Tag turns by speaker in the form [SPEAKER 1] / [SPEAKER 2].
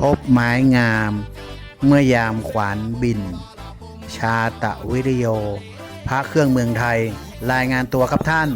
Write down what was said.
[SPEAKER 1] พบไม้งาม เมื่อยามขวานบิน ชาตะวิริโย พระเครื่องเมืองไทย รายงานตัวครับท่าน